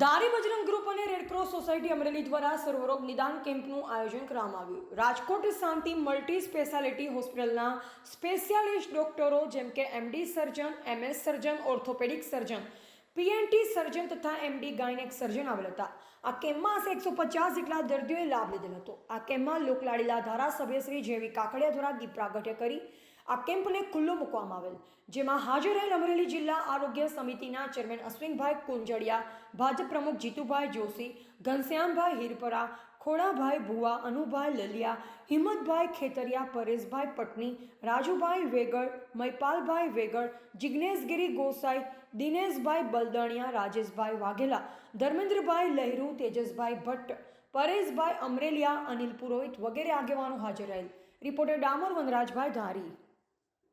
દારી Bajrang group અને red cross society Amreli દ્વારા સર્વરોગ નિદાન કેમ્પનું આયોજન કરવામાં આવ્યું. રાજકોટ શાંતિ મલ્ટી સ્પેશિયાલિટી હોસ્પિટલના સ્પેશિયાલિસ્ટ ડોક્ટરો જેમ કે MD surgeon MS surgeon orthopaedic surgeon PNT surgeon તથા એમડી ગાયનેક સર્જન આવેલ હતા. આ કેમ્પમાં આશરે એકસો પચાસ જેટલા દર્દીઓએ લાભ લીધેલ હતો. આ કેમ્પમાં લોકલાડીલા ધારાસભ્ય શ્રી જેવી કાકડિયા દ્વારા દીપ પ્રાગટ્ય કરી આ કેમ્પને ખુલ્લો મૂકવામાં આવેલ, જેમાં હાજર રહેલ અમરેલી જિલ્લા આરોગ્ય સમિતિના ચેરમેન અશ્વિનભાઈ કુંજડિયા, ભાજપ પ્રમુખ જીતુભાઈ જોશી, ઘનશ્યામભાઈ હિરપરા, ખોડાભાઈ ભુવા, અનુભાઈ લલિયા, હિંમતભાઈ ખેતરિયા, પરેશભાઈ પટની, રાજુભાઈ વેગળ મૈપાલભાઈ વેગળ જિજ્ઞેશગીરી ગોસાઈ, દિનેશભાઈ બલદણિયા, રાજેશભાઈ વાઘેલા, ધર્મેન્દ્રભાઈ લહેરુ, તેજસભાઈ ભટ્ટ, પરેશભાઈ અમરેલિયા, અનિલ પુરોહિત વગેરે આગેવાનો હાજર રહેલ. રિપોર્ટર ડામોર વનરાજભાઈ ધારી.